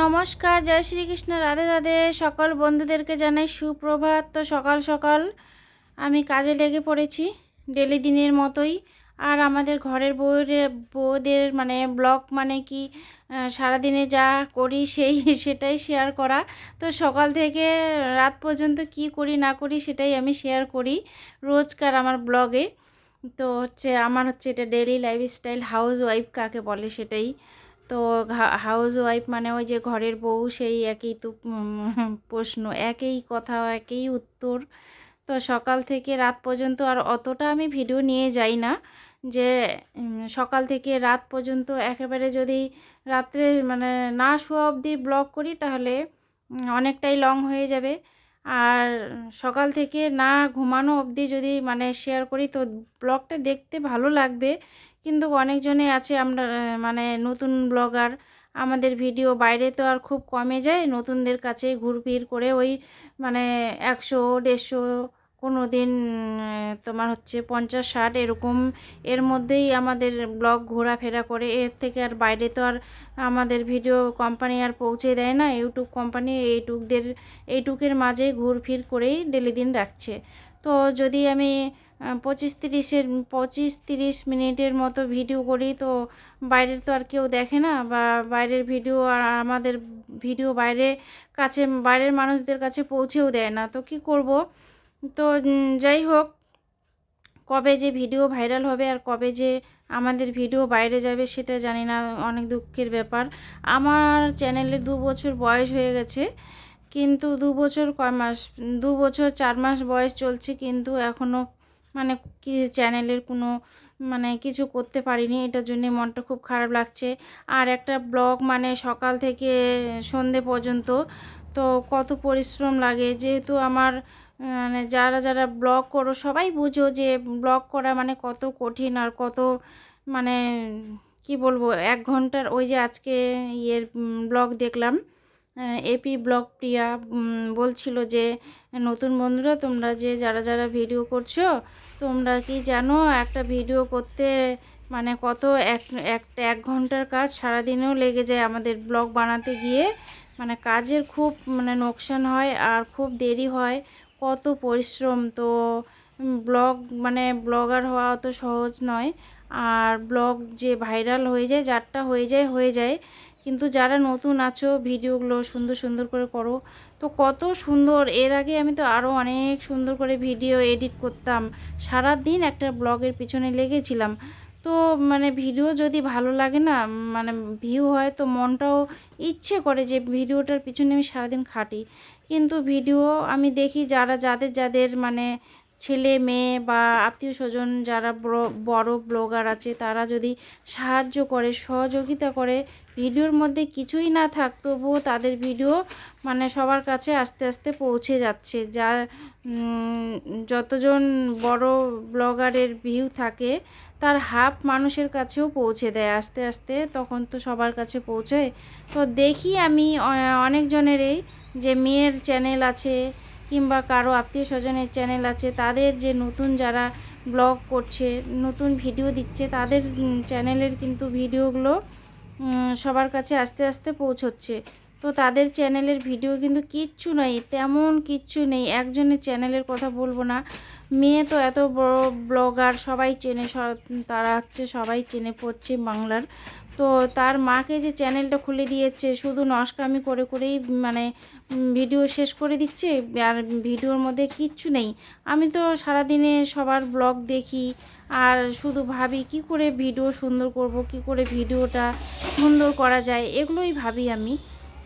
নমস্কার, জয় শ্রীকৃষ্ণ, রাধে রাধে। সকল বন্ধুদেরকে জানাই সুপ্রভাত। তো সকাল সকাল আমি কাজে লেগে পড়েছি ডেলি দিনের মতোই। আর আমাদের ঘরের বউয়ের বউদের মানে ব্লগ মানে কি সারাদিনে যা করি সেই সেটাই শেয়ার করা। তো সকাল থেকে রাত পর্যন্ত কি করি, না করি সেটাই আমি শেয়ার করি রোজকার আমার ব্লগে। তো হচ্ছে আমার হচ্ছে এটা ডেলি লাইফস্টাইল হাউস ওয়াইফ কাকে বলে সেটাই। তো হাউস ওয়াইফ মানে ওই যে ঘরের বউ, সেই একই তো প্রশ্ন, একই কথা, একই উত্তর। তো সকাল থেকে রাত পর্যন্ত আর অতটা আমি ভিডিও নিয়ে যাই না যে সকাল থেকে রাত পর্যন্ত একেবারে যদি রাত্রে মানে না শোয়া অবধি ব্লগ করি তাহলে অনেকটাই লং হয়ে যাবে। আর সকাল থেকে না ঘুমানো অবধি যদি মানে শেয়ার করি তো ব্লগটা দেখতে ভালো লাগবে। কিন্তু অনেকজনে আছে আমরা মানে নতুন ব্লগার। আমাদের ভিডিও বাইরে তো আর খুব কমে যায়। নতুনদের কাছে ঘুরফির করে ওই মানে একশো, দেড়শো, কোনো দিন তোমার হচ্ছে পঞ্চাশ, ষাট এরকম এর মধ্যেই আমাদের ব্লগ ঘোরাফেরা করে। এর থেকে আর বাইরে তো আর আমাদের ভিডিও কোম্পানি আর পৌঁছে দেয় না। ইউটিউব কোম্পানি এইটুকদের, এইটুকের মাঝে ঘুরফির করেই ডেলি দিন রাখছে। তো যদি আমি পঁচিশ তিরিশের, পঁচিশ তিরিশ মিনিটের মতো ভিডিও করি, তো বাইরের তো আর কেউ দেখে না বা বাইরের ভিডিও আর আমাদের ভিডিও বাইরে কাছে, বাইরের মানুষদের কাছে পৌঁছেও দেয় না, তো কি করব? তো যাই হোক, কবে যে ভিডিও ভাইরাল হবে আর কবে যে আমাদের ভিডিও বাইরে যাবে সেটা জানি না, অনেক দুঃখের ব্যাপার। আমার চ্যানেলে দু বছর বয়স হয়ে গেছে, কিন্তু দু বছর কয় মাস, দু বছর চার মাস বয়স চলছে, কিন্তু এখনও মানে কি চ্যানেলের কোনো মানে কিছু করতে পারিনি, এটার জন্যে মনটা খুব খারাপ লাগছে। আর একটা ব্লগ মানে সকাল থেকে সন্ধে পর্যন্ত, তো কত পরিশ্রম লাগে। যেহেতু আমার মানে যারা যারা ব্লগ করো সবাই বুঝো যে ব্লগ করা মানে কত কঠিন আর কত মানে কি বলব, এক ঘণ্টার ওই যে আজকে ইয়ের ব্লগ দেখলাম। এপি ব্লগ প্রিয়া বলছিল যে, নতুন বন্ধুরা, তোমরা যে, যারা যারা ভিডিও করছ, তোমরা কি জানো একটা ভিডিও করতে মানে কত এক, একটা, এক ঘণ্টার কাজ সারাদিনেও লেগে যায় আমাদের ব্লগ বানাতে গিয়ে? মানে কাজের খুব মানে নোকসান হয় আর খুব দেরি হয়। কত পরিশ্রম। তো ব্লগ মানে ব্লগার হওয়া অত সহজ নয়। আর ব্লগ যে ভাইরাল হয়ে যায়, যারটা হয়ে যায় হয়ে যায়। কিন্তু যারা নতুন আছো, ভিডিওগুলো সুন্দর সুন্দর করে করো। তো কত সুন্দর, এর আগে আমি তো আরও অনেক সুন্দর করে ভিডিও এডিট করতাম। সারা দিন একটা ব্লগের পিছনে লেগেছিলাম। তো মানে ভিডিও যদি ভালো লাগে না মানে ভিউ হয় তো মনটাও ইচ্ছে করে যে ভিডিওটার পিছনে আমি সারাদিন খাটি। কিন্তু ভিডিও আমি দেখি যারা, যাদের যাদের মানে ছেলে, মেয়ে বা আত্মীয় স্বজন যারা বড় ব্লগার আছে, তারা যদি সাহায্য করে, সহযোগিতা করে, ভিডিওর মধ্যে কিছুই না থাক, তবুও তাদের ভিডিও মানে সবার কাছে আস্তে আস্তে পৌঁছে যাচ্ছে। যা যতজন বড় ব্লগারের ভিউ থাকে, তার হাফ মানুষের কাছেও পৌঁছে দেয় আস্তে আস্তে, তখন তো সবার কাছে পৌঁছায়। তো দেখি আমি অনেকজনেরই যে মেয়ের চ্যানেল আছে কিংবা কারও আত্মীয় স্বজনের চ্যানেল আছে, তাদের যে নতুন যারা ব্লগ করছে, নতুন ভিডিও দিচ্ছে, তাদের চ্যানেলের কিন্তু ভিডিওগুলো সবার কাছে আস্তে আস্তে পৌঁছচ্ছে। তো তাদের চ্যানেলের ভিডিও কিন্তু কিচ্ছু নেই, তেমন কিচ্ছু নেই। একজনের চ্যানেলের কথা বলব না। মেয়ে তো এত বড় ব্লগার, সবাই চেনে তারা হচ্ছে সবাই চেনে পশ্চিম বাংলার। তো তার মাকে যে চ্যানেলটা খুলে দিয়েছে, শুধু নস্কামি করে করেই মানে ভিডিও শেষ করে দিচ্ছে, আর ভিডিওর মধ্যে কিচ্ছু নেই। আমি তো সারাদিনে সবার ব্লগ দেখি, আর শুধু ভাবি কি করে ভিডিও সুন্দর করব, কি করে ভিডিওটা সুন্দর করা যায়, এগুলোই ভাবি আমি।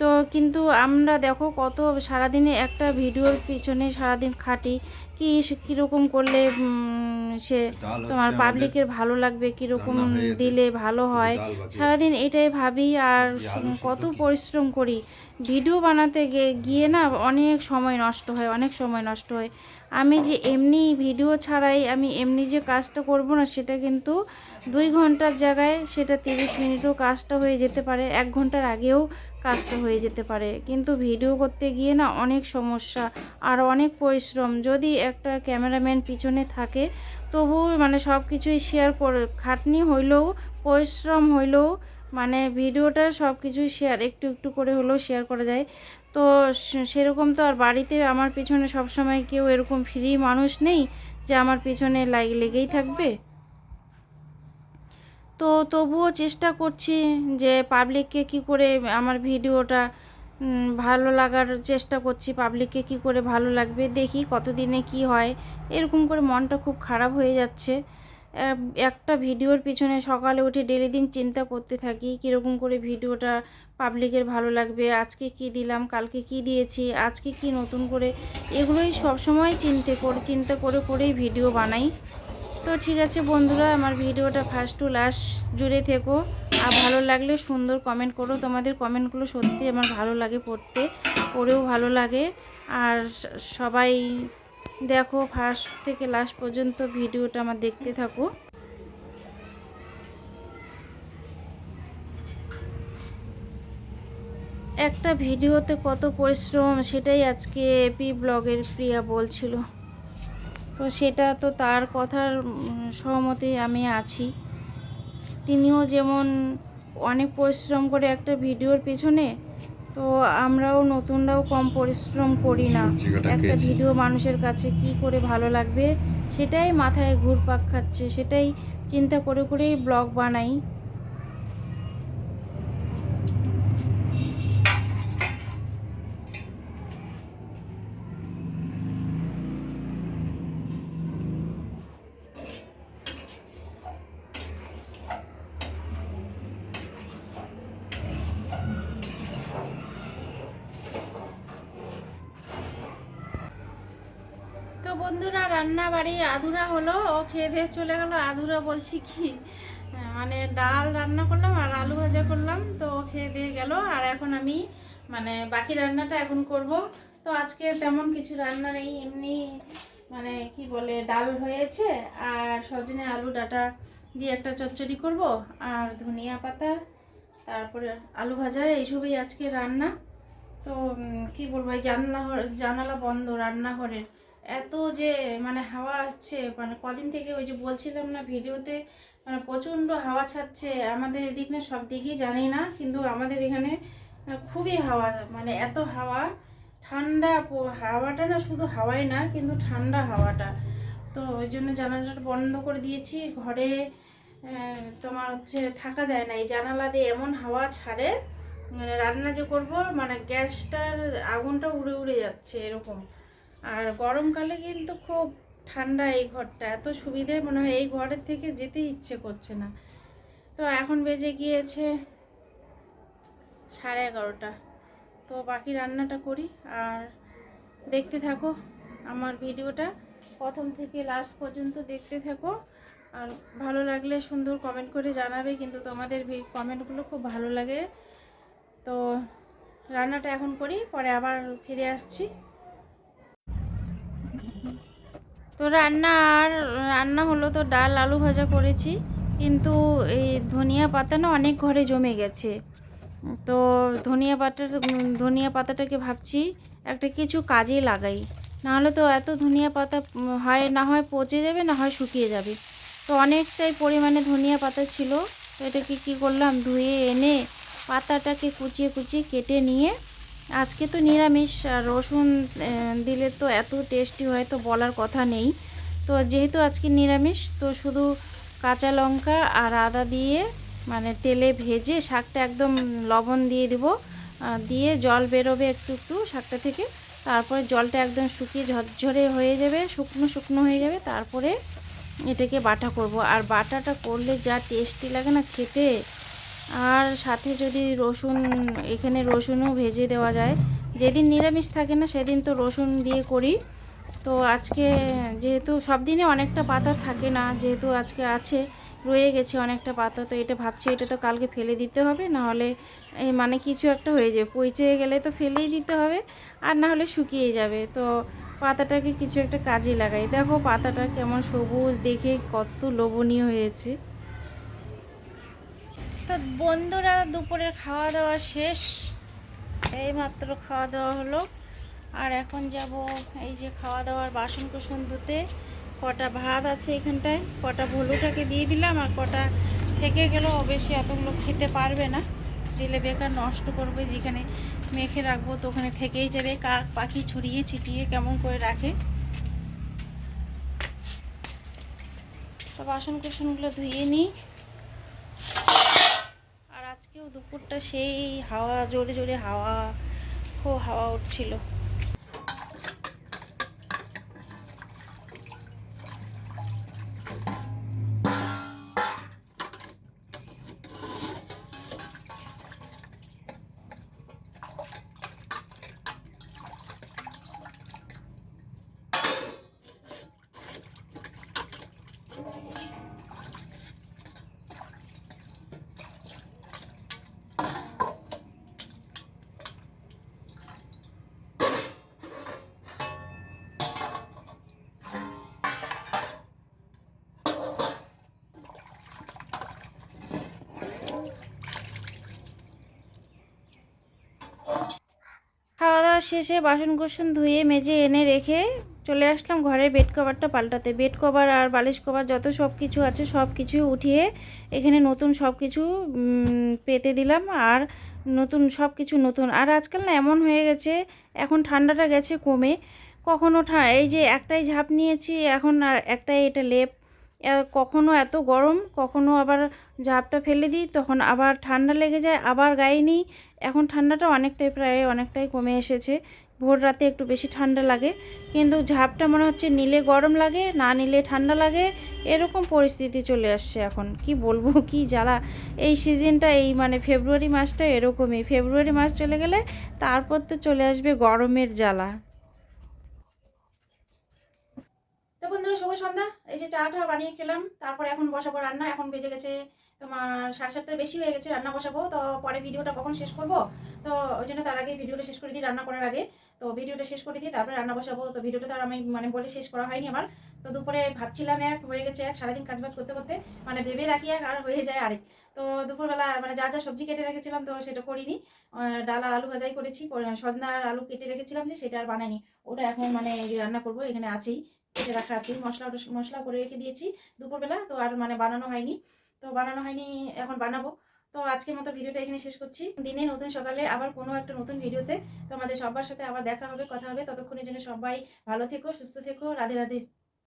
তো কিন্তু আমরা দেখো কত সারাদিনে একটা ভিডিওর পিছনে সারাদিন খাটি। কি কীরকম করলে সে তোমার পাবলিকের ভালো লাগবে কীরকম দিলে ভালো হয়। সারাদিন এটাই ভাবি আর কত পরিশ্রম করি। ভিডিও বানাতে গে- গিয়ে না অনেক সময় নষ্ট হয় অনেক সময় নষ্ট হয়। আমি যে এমনি ভিডিও ছাড়াই আমি এমনি যে কাজটা করব না সেটা কিন্তু দুই ঘণ্টার জায়গায় সেটা তিরিশ মিনিটও কাজটা হয়ে যেতে পারে, এক ঘণ্টার আগেও কাজটা হয়ে যেতে পারে। কিন্তু ভিডিও করতে গিয়ে না অনেক সমস্যা আর অনেক পরিশ্রম। যদি একটা ক্যামেরাম্যান পিছনে থাকে তবুও মানে সব কিছুই শেয়ার করে, খাটনি হইলেও, পরিশ্রম হইলেও মানে ভিডিওটা সব কিছুই শেয়ার, একটু একটু করে হলেও শেয়ার করা যায়। তো সেরকম তো আর বাড়িতে আমার পিছনে সব সময় কেউ এরকম ফ্রি মানুষ নেই যে আমার পিছনে লাগ লেগেই থাকবে? তো তবুও চেষ্টা করছি যে পাবলিককে কি করে আমার ভিডিওটা ভালো লাগার চেষ্টা করছি পাবলিককে কি করে ভালো লাগবে, দেখি কতদিনে কি হয়। এরকম করে মনটা খুব খারাপ হয়ে যাচ্ছে। একটা ভিডিওর পিছনে সকালে উঠে ডেলি দিন চিন্তা করতে থাকি, কীরকম করে ভিডিওটা পাবলিকের ভালো লাগবে, আজকে কি দিলাম, কালকে কি দিয়েছি, আজকে কি নতুন করে, এগুলোই সবসময় চিন্তে করে, চিন্তা করে করেই ভিডিও বানাই। তো ঠিক আছে বন্ধুরা, আমার ভিডিওটা ফার্স্ট টু লাস্ট জুড়ে থেকো। আর ভালো লাগলে সুন্দর কমেন্ট করো। তোমাদের কমেন্টগুলো সত্যি আমার ভালো লাগে পড়তে, পড়েও ভালো লাগে। আর সবাই দেখো ফার্স্ট থেকে লাস্ট পর্যন্ত ভিডিওটা আমার দেখতে থাকো। একটা ভিডিওতে কত পরিশ্রম, সেটাই আজকে এপি ব্লগের প্রিয়া বলছিল। তো সেটা তো তার কথার সহমতে আমি আছি। তিনিও যেমন অনেক পরিশ্রম করে একটা ভিডিওর পেছনে তো আমরাও নতুনরাও কম পরিশ্রম করি না। একটা ভিডিও মানুষের কাছে কি করে ভালো লাগবে সেটাই মাথায় ঘুরপাক খাচ্ছে সেটাই চিন্তা করে করেই ব্লগ বানাই। বন্ধুরা রান্না বাড়ি আধুরা হলো, ও খেয়ে দিয়ে চলে গেল। আধুরা বলছি কি মানে ডাল রান্না করলাম আর আলু ভাজা করলাম, তো খেয়ে দিয়ে গেল। আর এখন আমি মানে বাকি রান্নাটা এখন করব। তো আজকে তেমন কিছু রান্না নেই, এমনি মানে কি বলে, ডাল হয়েছে। আর সজনে আলু ডাটা দিয়ে একটা চচ্চড়ি করব, আর ধনিয়া পাতা, তারপরে আলু ভাজা, এইসবই আজকে রান্না। তো কি বলব, এই জানলা জানালা বন্ধ, রান্নাঘরের। এত যে মানে হাওয়া আসছে মানে কদিন থেকে ওই যে বলছিলাম না ভিডিওতে মানে প্রচণ্ড হাওয়া ছাড়ছে, আমাদের এদিক না সব দিকেই জানি না, কিন্তু আমাদের এখানে খুবই হাওয়া মানে এত হাওয়া, ঠান্ডা হাওয়াটা না শুধু হাওয়াই না, কিন্তু ঠান্ডা হাওয়াটা। তো ওই জন্য জানালাটা বন্ধ করে দিয়েছি, ঘরে তোমার হচ্ছে থাকা যায় না, এই জানালা দিয়ে এমন হাওয়া ছাড়ে মানে রান্না যে করব মানে গ্যাসটার আগুনটা উড়ে উড়ে যাচ্ছে এরকম। আর গরমকালে কিন্তু খুব ঠান্ডা এই ঘরটা। এত সুবিধে মনে হয় এই ঘরের থেকে যেতে ইচ্ছে করছে না। তো এখন বেজে গিয়েছে সাড়ে এগারোটা। তো বাকি রান্নাটা করি আর দেখতে থাকো আমার ভিডিওটা। প্রথম থেকে লাস্ট পর্যন্ত দেখতে থাকো। আর ভালো লাগলে সুন্দর কমেন্ট করে জানাবে, কিন্তু তোমাদের কমেন্টগুলো খুব ভালো লাগে। তো রান্নাটা এখন করি, পরে আবার ফিরে আসছি। তো রান্না আর রান্না হলো তো ডাল, আলু ভাজা করেছি। কিন্তু এই ধনিয়া পাতা না অনেক ঘরে জমে গেছে। তো ধনিয়া পাতা ধনিয়া পাতাটাকে ভাবছি একটা কিছু কাজে লাগাই। নাহলে তো এত ধনিয়া পাতা হয়, না হয় পচে যাবে, না হয় শুকিয়ে যাবে। তো অনেকটাই পরিমাণে ধনিয়া পাতা ছিল। তো এটাকে কী করলাম, ধুয়ে এনে পাতাটাকে কুচিয়ে কুচিয়ে কেটে নিয়ে আজকে তো নিরামিষ, আর রসুন দিলে তো এত টেস্টি হয়, তো বলার কথা নেই। তো যেহেতু আজকে নিরামিষ, তো শুধু কাঁচা লঙ্কা আর আদা দিয়ে মানে তেলে ভেজে শাকটা একদম লবণ দিয়ে দিব। দিয়ে জল বেরোবে একটু একটু শাকটা থেকে। তারপরে জলটা একদম শুকিয়ে ঝরঝরে হয়ে যাবে, শুকনো শুকনো হয়ে যাবে। তারপরে এটাকে বাটা করব। আর বাটাটা করলে যা টেস্টি লাগে না খেতে আর সাথে যদি রসুন, এখানে রসুনও ভেজে দেওয়া যায়। যেদিন নিরামিষ থাকে না, সেদিন তো রসুন দিয়ে করি। তো আজকে যেহেতু সব দিনে অনেকটা পাতা থাকে না, যেহেতু আজকে আছে, রয়ে গেছে অনেকটা পাতা, তো এটা ভাবছি এটা তো কালকে ফেলে দিতে হবে না হলে মানে কিছু একটা হয়ে যাবে পচে গেলে তো ফেলেই দিতে হবে, আর না হলে শুকিয়ে যাবে। তো পাতাটাকে কিছু একটা কাজে লাগাই। দেখো পাতাটা কেমন সবুজ, দেখে কত লোভনীয় হয়েছে। তো বন্ধুরা দুপুরের খাওয়া দাওয়া শেষ। এই মাত্র খাওয়া দাওয়া হলো। আর এখন যাব এই যে খাওয়া দাওয়ার বাসন কুসন ধুতে। কটা ভাত আছে এখানটায়, কটা ভলুটাকে দিয়ে দিলাম আর কটা থেকে গেলেও বেশি এতগুলো খেতে পারবে না। দিলে বেকার নষ্ট করবে। যেখানে মেখে রাখব তো ওখানে থেকেই যাবে। কাক পাখি ছড়িয়ে ছিটিয়ে কেমন করে রাখে। তো বাসন কুসনগুলো ধুয়ে নিই। দুপুরটা সেই হাওয়া জোরে জোরে হাওয়া খুব হাওয়া উঠছিল। শেষে বাসন কোসন ধুয়ে, মেজে, এনে রেখে চলে আসলাম ঘরের বেড কভারটা পাল্টাতে। বেড কভার আর বালিশ কভার যত সব কিছু আছে সব কিছু উঠিয়ে এখানে নতুন সব কিছু পেতে দিলাম আর নতুন সব কিছু নতুন। আর আজকাল না এমন হয়ে গেছে, এখন ঠান্ডাটা গেছে কমে। কখনো এই যে একটাই ঝাঁপ নিয়েছি, এখন একটাই এটা লেপ। কখনো এত গরম, কখনো আবার ঝাপটা ফেলে দিই, তখন আবার ঠান্ডা লেগে যায়, আবার গায়ে নিই। এখন ঠান্ডাটা অনেকটাই প্রায়, অনেকটাই কমে এসেছে। ভোর রাতে একটু বেশি ঠান্ডা লাগে। কিন্তু ঝাপটা মনে হচ্ছে নিলে গরম লাগে, না নিলে ঠান্ডা লাগে, এরকম পরিস্থিতি চলে আসছে এখন। কি বলব, কি জ্বালা। এই সিজনটা, এই মানে ফেব্রুয়ারি মাসটা এরকমই। ফেব্রুয়ারি মাস চলে গেলে তারপর তো চলে আসবে গরমের জ্বালা তো বন্ধুরা শুভ সন্ধ্যা, এই যে চাটা বানিয়ে খেলাম, তারপর এখন বসাবো রান্না, এখন বেজে গেছে তোমার সাড়ে সাতটার বেশি হয়ে গেছে, রান্না বসাবো, তো পরে ভিডিওটা কখন শেষ করব? তো ওই জন্য তার আগে ভিডিওটা শেষ করে দিই রান্না করার আগে। তো ভিডিওটা শেষ করে দিই তারপরে রান্না বসাবো, তো ভিডিওটা তো আর আমি মানে বলে শেষ করা হয়নি আমার। তো দুপুরে ভাবছিলাম এক, হয়ে গেছে এক, সারাদিন কাজবাজ করতে করতে মানে ভেবে রাখি এক আর হয়ে যায় আরেক। তো দুপুরবেলা মানে যা যা সবজি কেটে রেখেছিলাম তো সেটা করিনি। ডাল আর আলু ভাজাই করেছি সজনা আর আলু কেটে রেখেছিলাম যে, সেটা আর বানাইনি। ওটা এখন মানে রান্না করব, এখানে আছেই। রাখা আছে। মশলা মশলা করে রেখে দিয়েছি দুপুরবেলা, তো আর মানে বানানো হয়নি। তো বানানো হয়নি, এখন বানাবো। তো আজকের মতো ভিডিওটা এখানে শেষ করছি। দিনে নতুন সকালে আবার কোনো একটা নতুন ভিডিওতে তোমাদের সবার সাথে আবার দেখা হবে, কথা হবে। ততক্ষণের জন্য সবাই ভালো থেকো, সুস্থ থেকো। রাধে রাধে।